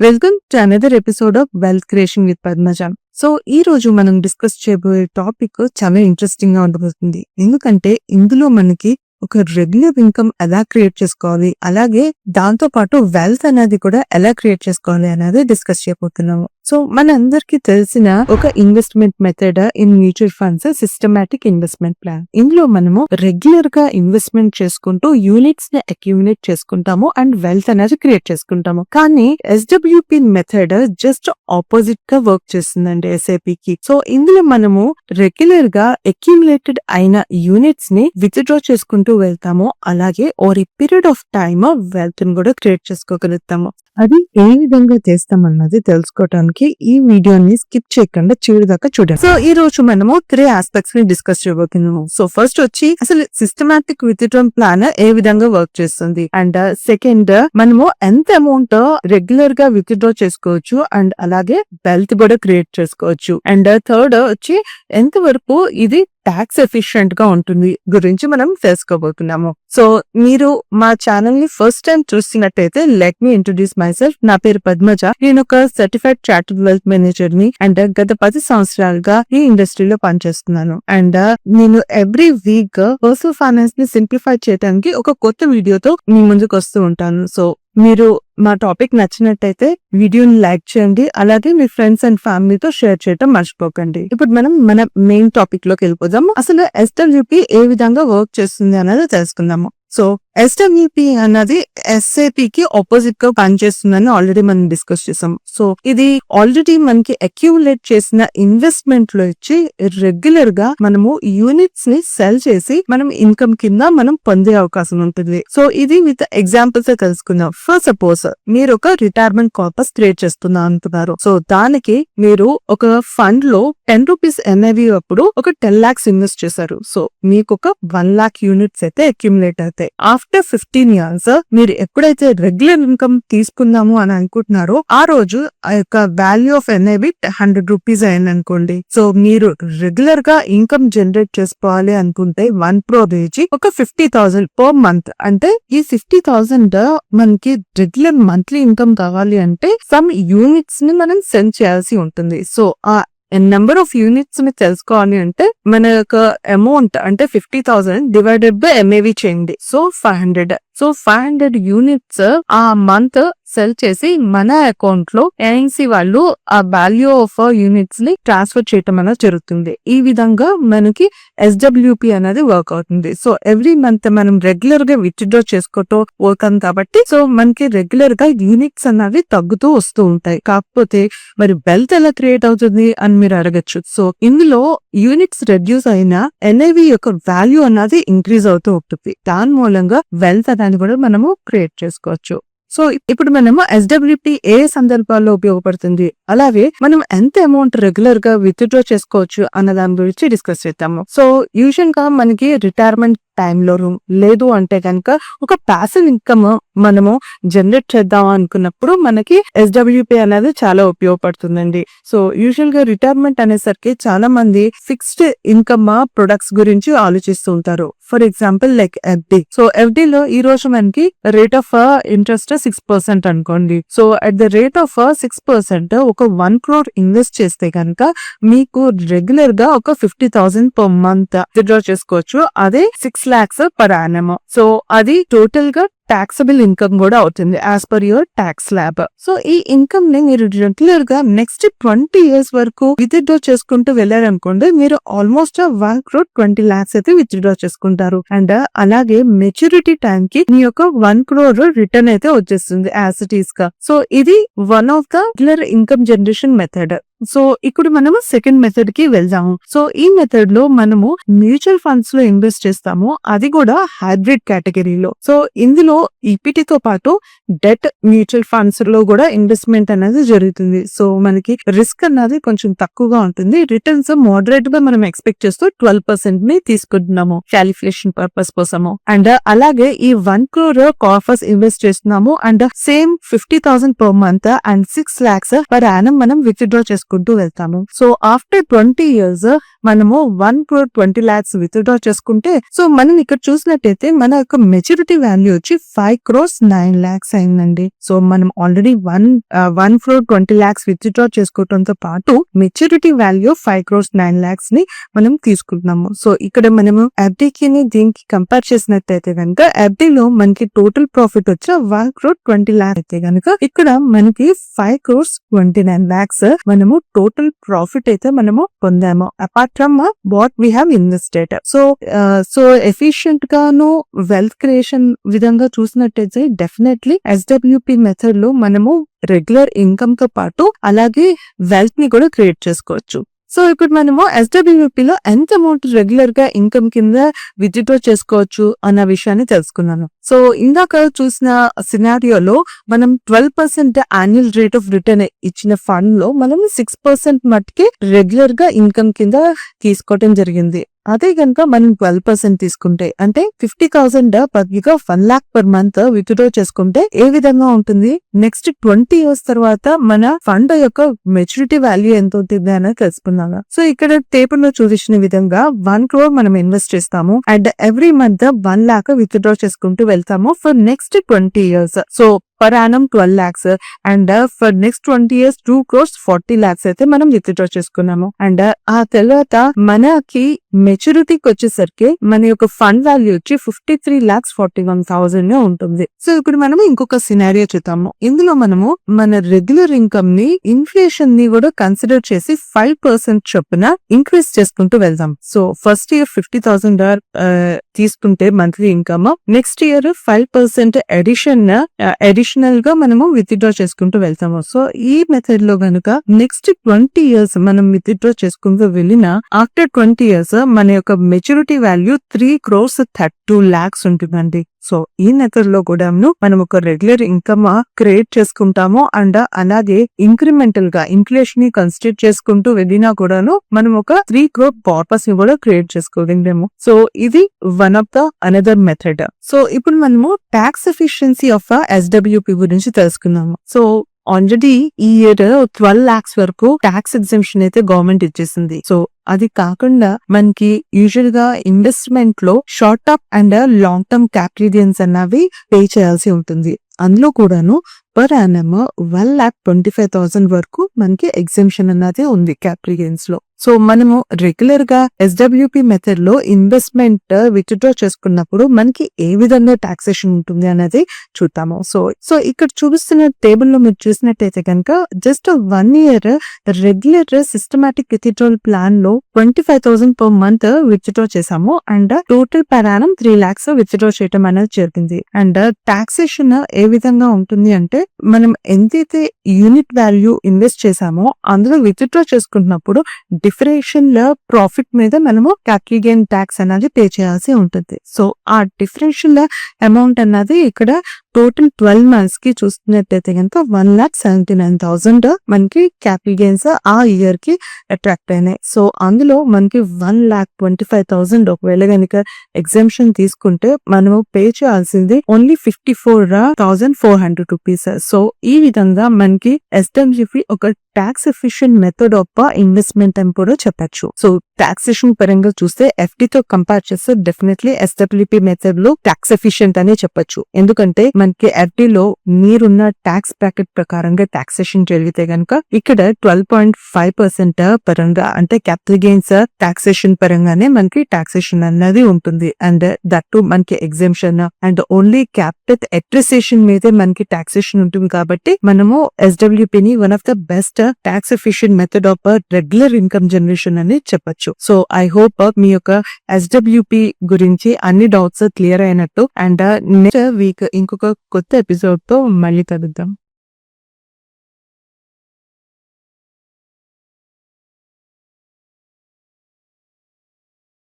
Welcome to another episode of wealth creation with పద్మజాన్ so ఈ రోజు మనం డిస్కస్ చేయబోయే టాపిక్ చాలా ఇంట్రెస్టింగ్గా ఉండబోతుంది. ఎందుకంటే ఇందులో మనకి ఒక రెగ్యులర్ ఇన్కమ్ ఎలా క్రియేట్ చేసుకోవాలి అలాగే దాంతో పాటు వెల్త్ అనేది కూడా ఎలా క్రియేట్ చేసుకోవాలి అనేది డిస్కస్ చేయబోతున్నాము. సో మన అందరికి తెలిసిన ఒక investment method in mutual funds systematic investment plan ఇందులో మనము రెగ్యులర్గా ఇన్వెస్ట్మెంట్ చేసుకుంటూ యూనిట్స్ని అక్యూమినేట్ చేసుకుంటాము అండ్ వెల్త్ అనేది క్రియేట్ చేసుకుంటాము. కానీ ఎస్డబ్ల్యూపి మెథడ్ జస్ట్ ఆపోజిట్గా వర్క్ చేస్తుందండి ఎస్ఐపి కి. సో ఇందులో మనము రెగ్యులర్గా అక్యూములేటెడ్ అయిన యూనిట్స్ని విత్డ్రా చేసుకుంటూ వెళ్తాము. అలాగే ఓరి పీరియడ్ ఆఫ్ టైమ్ వెల్త్ని కూడా క్రియేట్ చేసుకోగలుగుతాము. అది ఏ విధంగా చేస్తామన్నది తెలుసుకోవడానికి ఈ వీడియోని స్కిప్ చేయకుండా చివరి చూడండి. సో ఈ రోజు మనము త్రీ ఆస్పెక్ట్స్ని డిస్కస్ చేయబోతున్నాము. సో ఫస్ట్ వచ్చి అసలు సిస్టమాటిక్ విత్డ్రాన్ ప్లాన్ ఏ విధంగా వర్క్ చేస్తుంది? అండ్ సెకండ్ uh, uh, మనము ఎంత అమౌంట్ రెగ్యులర్ uh, గా విత్డ్రా చేసుకోవచ్చు? అండ్ అలాగే వెల్త్ కూడా క్రియేట్ చేసుకోవచ్చు. అండ్ థర్డ్ వచ్చి ఎంత వరకు ఇది ట్యాక్స్ ఎఫిషియెంట్గా ఉంటుంది గురించి మనం తెలుసుకోబోతున్నాము. సో మీరు మా ఛానల్ని ఫస్ట్ టైం చూస్తున్నట్టయితే let me introduce myself నా పేరు పద్మజ. నేను ఒక సర్టిఫైడ్ చార్టెడ్ వెల్త్ మేనేజర్ని అండ్ గత పది సంవత్సరాలుగా ఈ ఇండస్ట్రీలో పనిచేస్తున్నాను. అండ్ uh, నేను ఎవ్రీ వీక్ పర్సనల్ ఫైనాన్స్ని సింప్లిఫై చేయడానికి ఒక కొత్త వీడియోతో మీ ముందుకు వస్తూ ఉంటాను. సో మీరు మా టాపిక్ నచ్చినట్టయితే వీడియోని లైక్ చేయండి అలాగే మీ ఫ్రెండ్స్ అండ్ ఫ్యామిలీతో షేర్ చేయడం మర్చిపోకండి. ఇప్పుడు మనం మన మెయిన్ టాపిక్లోకి వెళ్ళిపోదాము. అసలు ఎస్డబ్ల్యూపి ఏ విధంగా వర్క్ చేస్తుంది అనేది తెలుసుకుందాము. సో ఎస్డబ్ల్యూపి అన్నది ఎస్ఏపి కి ఆపోజిట్గా పనిచేస్తుందని ఆల్రెడీ మనం డిస్కస్ చేసాం సో ఇది ఆల్రెడీ మనకి అక్యూములేట్ చేసిన ఇన్వెస్ట్మెంట్లో ఇచ్చి రెగ్యులర్గా మనము యూనిట్స్ని సెల్ చేసి మనం ఇన్కమ్ కింద మనం పొందే అవకాశం ఉంటుంది. సో ఇది విత్ ఎగ్జాంపుల్స్ తెలుసుకుందాం. ఫర్ సపోజ్ మీరు ఒక రిటైర్మెంట్ కార్పస్ క్రియేట్ చేస్తున్నా అంటున్నారు. సో దానికి మీరు ఒక ఫండ్లో టెన్ రూపీస్ ఎన్ఐవి అప్పుడు ఒక టెన్ లాక్స్ ఇన్వెస్ట్ చేశారు. సో మీకు ఒక వన్ లాక్ యూనిట్స్ అయితే అక్యుములేట్ అవుతాయి. ఆఫ్టర్ ఫిఫ్టీన్ ఇయర్స్ మీరు ఎప్పుడైతే రెగ్యులర్ ఇన్కమ్ తీసుకుందాము అని అనుకుంటున్నారో ఆ రోజు ఆ యొక్క value of NAV hundred rupees అయింది అనుకోండి సో మీరు రెగ్యులర్గా ఇన్కమ్ జనరేట్ చేసుకోవాలి అనుకుంటే వన్ ప్రో రేజీ ఒక ఫిఫ్టీ థౌసండ్ పర్ మంత్. అంటే ఈ ఫిఫ్టీ థౌసండ్ మనకి రెగ్యులర్ మంత్లీ ఇన్కమ్ కావాలి అంటే సమ్ యూనిట్స్ని మనం సెండ్ చేయాల్సి ఉంటుంది. సో ఆ నెంబర్ ఆఫ్ యూనిట్స్ని తెలుసుకోవాలి అంటే మన యొక్క అమౌంట్ అంటే fifty thousand divided by NAV చేయండి so five hundred so five hundred units ఆ మంత్ సెల్ చేసి మన అకౌంట్లో ఎన్సీ వాళ్ళు ఆ వాల్యూ ఆఫ్ యూనిట్స్ని ట్రాన్స్ఫర్ చేయటం అనేది జరుగుతుంది. ఈ విధంగా మనకి ఎస్డబ్ల్యూపి అనేది వర్క్ అవుతుంది. సో ఎవ్రీ మంత్ మనం రెగ్యులర్గా విత్డ్రా చేసుకోవటం వర్క్ అవుతుంది కాబట్టి సో మనకి రెగ్యులర్గా యూనిట్స్ అనేవి తగ్గుతూ వస్తూ ఉంటాయి. కాకపోతే మరి బెల్త్ ఎలా క్రియేట్ అవుతుంది అని మీరు అడగచ్చు. సో ఇందులో యూనిట్స్ రెడ్యూస్ అయినా ఎన్ఐవి యొక్క వాల్యూ అన్నది ఇంక్రీజ్ అవుతూ ఉంటుంది. దాని మూలంగా వెల్త్ అనేది కూడా మనము క్రియేట్ చేసుకోవచ్చు. సో ఇప్పుడు మనము ఎస్డబ్ల్యూపీ ఏ సందర్భాల్లో ఉపయోగపడుతుంది? అలాగే మనం ఎంత అమౌంట్ రెగ్యులర్గా విత్డ్రా చేసుకోవచ్చు అన్న దాని గురించి డిస్కస్ చేద్దాము. సో యూజువల్గా మనకి రిటైర్మెంట్ టైంలో లేదు అంటే కనుక ఒక ప్యాసివ్ ఇన్కమ్ మనము జనరేట్ చేద్దాం అనుకున్నప్పుడు మనకి ఎస్డబ్ల్యూపీ అనేది చాలా ఉపయోగపడుతుందండి. సో యూజువల్గా రిటైర్మెంట్ అనేసరికి చాలా మంది ఫిక్స్డ్ ఇన్కమ్ ప్రొడక్ట్స్ గురించి ఆలోచిస్తూ ఉంటారు. For example like FD so FD లో ఈ రోజు మనకి rate of interest six percent అనుకోండి. So at the rate of six percent ఒక వన్ క్రోర్ ఇన్వెస్ట్ చేస్తే కనుక మీకు రెగ్యులర్గా ఒక fifty thousand per month withdraw చేసుకోవచ్చు. అదే six lakhs per annum so అది టోటల్గా టాక్సబుల్ ఇన్కమ్ కూడా అవుతుంది as per your tax slab so ఈ ఇన్కమ్ని మీరు రెగ్యులర్గా నెక్స్ట్ ట్వంటీ ఇయర్స్ వరకు విత్డ్రా చేసుకుంటూ వెళ్ళారనుకోండి మీరు almost one crore twenty lakhs అయితే విత్డ్రా చేసుకుంటారు. అండ్ uh, అలాగే మెచ్యూరిటీ టైం కి మీ యొక్క వన్ క్రోర్ రిటర్న్ అయితే వచ్చేస్తుంది యాజ్ ఇట్ ఈస్గా సో ఇది one of the regular income generation method so ఇప్పుడు మనము సెకండ్ మెథడ్కి వెళ్దాము. సో ఈ మెథడ్లో మనము మ్యూచువల్ ఫండ్స్లో ఇన్వెస్ట్ చేస్తాము. అది కూడా హైబ్రిడ్ కేటగిరీలో సో ఇందులో ఈపీటీతో పాటు డెట్ మ్యూచువల్ ఫండ్స్లో కూడా ఇన్వెస్ట్మెంట్ అనేది జరుగుతుంది. సో మనకి రిస్క్ అన్నది కొంచెం తక్కువగా ఉంటుంది. రిటర్న్స్ మోడరేట్గా మనం ఎక్స్పెక్ట్ చేస్తూ ట్వెల్వ్ పర్సెంట్ని తీసుకుంటున్నాము క్యాలిక్యులేషన్ పర్పస్ కోసము. అండ్ అలాగే ఈ వన్ క్రోర్ కాఫర్స్ ఇన్వెస్ట్ చేస్తున్నాము. And same fifty thousand per month and six lakhs per annum మనం విత్డ్రా చేసుకుంటూ వెళ్తాము. సో ఆఫ్టర్ ట్వంటీ ఇయర్స్ మనము one crore twenty lakhs withdraw చేసుకుంటే సో మనం ఇక్కడ చూసినట్టయితే మన యొక్క మెచ్యూరిటీ వాల్యూ వచ్చి ఫైవ్ క్రోర్స్ నైన్ లాక్స్ అయిందండి. సో మనం already one one crore twenty lakhs withdraw చేసుకోవడంతో పాటు maturity value five crores nine లాక్స్ని మనం తీసుకుంటున్నాము. సో ఇక్కడ మనము ఎఫ్డీకి దీనికి కంపేర్ చేసినట్టయితే కనుక ఎఫ్డీలో లో మనకి టోటల్ ప్రాఫిట్ వచ్చి వన్ క్రోర్ ట్వంటీ ల్యాక్స్ అయితే కనుక ఇక్కడ మనకి five crores twenty nine lakhs మనము టోటల్ ప్రాఫిట్ అయితే మనము పొందాము. Apart from what we have invested so so efficient గాను వెల్త్ క్రియేషన్ విధంగా చూసినట్టయితే డెఫినెట్లీ ఎస్డబ్ల్యూపి మెథడ్లో మనము రెగ్యులర్ ఇన్కమ్తో పాటు అలాగే వెల్త్ని కూడా క్రియేట్ చేసుకోవచ్చు. సో ఇప్పుడు మనము SWP లో ఎంత అమౌంట్ రెగ్యులర్గా ఇన్కమ్ కింద విత్డ్రా చేసుకోవచ్చు అన్న విషయాన్ని తెలుసుకున్నాను. సో ఇందాక చూసిన సినారియోలో మనం twelve percent annual rate of return ఇచ్చిన ఫండ్లో మనం సిక్స్ పర్సెంట్ మట్టుకి రెగ్యులర్గా ఇన్కమ్ కింద తీసుకోవడం జరిగింది. అదే కనుక మనం ట్వెల్వ్ పర్సెంట్ తీసుకుంటే అంటే fifty thousand పదిగా one lakh per month withdraw చేసుకుంటే ఏ విధంగా ఉంటుంది? నెక్స్ట్ ట్వంటీ ఇయర్స్ తర్వాత మన ఫండ్ యొక్క మెచ్యూరిటీ వాల్యూ ఎంత ఉంటుంది అనేది తెలుసుకున్నాను సో ఇక్కడ టేబుల్లో చూపించిన విధంగా వన్ క్రోర్ మనం ఇన్వెస్ట్ చేస్తాము. And every month one lakh withdraw చేసుకుంటూ వెళ్తాము for next twenty years so per annum twelve lakhs and for next twenty years two crores forty lakhs అయితే మనం విత్డ్రా చేసుకున్నాము. అండ్ uh, ఆ తర్వాత మనకి మెచ్యూరిటీకి వచ్చేసరికి మన యొక్క ఫండ్ వాల్యూ వచ్చి fifty three lakhs forty one thousand ఉంటుంది. సో ఇప్పుడు మనం ఇంకొక సినారియో చూద్దాము. ఇందులో మనము మన రెగ్యులర్ ఇన్కమ్ని ఇన్ఫ్లేషన్ని కూడా కన్సిడర్ చేసి ఫైవ్ పర్సెంట్ చొప్పున ఇంక్రీజ్ చేసుకుంటూ వెళ్దాం. So first year fifty thousand తీసుకుంటే monthly income next year five percent addition అడిషనల్గా మనము విత్డ్రా చేసుకుంటూ వెళ్తాము. సో ఈ మెథడ్లో గనుక నెక్స్ట్ ట్వంటీ ఇయర్స్ మనం విత్డ్రా చేసుకుంటూ వెళ్ళిన ఆఫ్టర్ ట్వంటీ ఇయర్స్ మన యొక్క maturity value three crores thirty two lakhs ఉంటుందండి. సో ఈ మెథడ్లో కూడా మనం ఒక రెగ్యులర్ ఇన్కమ్ క్రియేట్ చేసుకుంటాము. అండ్ అలాగే ఇంక్రిమెంటల్గా ఇన్ఫ్లేషన్ని కన్సిడర్ చేసుకుంటూ వెళ్ళినా కూడాను మనం ఒక త్రీ క్రోర్ పర్పస్ని కూడా క్రియేట్ చేసుకోగలిగాము. సో ఇది one of the another method. So ఇప్పుడు మనము ట్యాక్స్ ఎఫిషియన్సీ ఆఫ్ ఎస్డబ్ల్యూపీ గురించి తెలుసుకున్నాము సో ఆల్రెడీ ఈ ఇయర్ ట్వెల్వ్ లాక్స్ వరకు ట్యాక్స్ ఎగ్జిబిషన్ అయితే గవర్నమెంట్ ఇచ్చేసింది. సో అది కాకుండా మనకి యూజువల్గా ఇన్వెస్ట్మెంట్లో short term and long term capital అన్నవి పే చేయాల్సి ఉంటుంది. అందులో కూడాను per annum one lakh twenty five thousand వరకు మనకి ఎగ్జిబిషన్ అన్నది ఉంది క్యాపిటల్ గెయిన్స్లో. సో మనము రెగ్యులర్గా ఎస్డబ్ల్యూపి మెథడ్లో ఇన్వెస్ట్మెంట్ విత్డ్రా uh, చేసుకున్నప్పుడు మనకి ఏ విధంగా టాక్సేషన్ ఉంటుంది అనేది చూద్దాము. సో సో ఇక్కడ చూపిస్తున్న టేబుల్లో మీరు చూసినట్టయితే కనుక just one year regular systematic withdrawal ప్లాన్లో twenty five thousand per month withdraw చేసాము అండ్ టోటల్ పరాణం త్రీ లాక్స్ విత్డ్రా చేయడం అనేది జరిగింది. అండ్ టాక్సేషన్ ఏ విధంగా ఉంటుంది అంటే మనం ఎంతైతే యూనిట్ వాల్యూ ఇన్వెస్ట్ చేసామో అందులో విత్డ్రా చేసుకుంటున్నప్పుడు డిఫరెన్షియల్ ప్రాఫిట్ మీద మనము క్యాపిటల్ గెయిన్ ట్యాక్స్ అనేది పే చేయాల్సి ఉంటుంది. సో ఆ డిఫరెన్షియల్ అమౌంట్ అన్నది ఇక్కడ టోటల్ ట్వెల్వ్ మంత్స్కి చూస్తున్నట్టయితే కనుక one lakh seventy nine thousand మనకి క్యాపిటల్ గెయిన్స్ ఆ ఇయర్కి అట్రాక్ట్ అయినాయి. సో అందులో మనకి one lakh twenty five thousand ఒకవేళ కనుక ఎగ్జామ్షన్ తీసుకుంటే మనము పే చేయాల్సింది only fifty four thousand four hundred rupees. So ఈ విధంగా మనకి ఎస్డబ్ల్యూపి ఒక tax efficient method of investment అని కూడా చెప్పచ్చు. సో టాక్సేషన్ పరంగా చూస్తే ఎఫ్డి తో కంపేర్ చేస్తే డెఫినెట్లీ ఎస్డబ్ల్యూపి మెథడ్లో టాక్స్ ఎఫిషియెంట్ అనే చెప్పొచ్చు. ఎందుకంటే మనకి ఎఫ్డి లో మీరున్న టాక్స్ బ్రాకెట్ ప్రకారంగా టాక్సేషన్ జరిగితే గనుక ఇక్కడ ట్వెల్వ్ పాయింట్ ఫైవ్ పర్సెంట్ పరంగా అంటే క్యాపిటల్ గెయిన్స్ టాక్సేషన్ పరంగానే మనకి టాక్సేషన్ అన్నది ఉంటుంది. అండ్ దట్ టు మనకి exemption and only capital appreciation మీదే మనకి టాక్సేషన్ ఉంటుంది కాబట్టి మనము ఎస్డబ్ల్యూపీని one of the best tax efficient method of regular income generation అని చెప్పొచ్చు. సో ఐ హోప్ మీ యొక్క ఎస్డబ్ల్యూపి గురించి అన్ని డౌట్స్ క్లియర్ అయినట్టు. అండ్ నెక్స్ట్ వీక్ ఇంకొక కొత్త ఎపిసోడ్తో మళ్ళీ కలుద్దాం.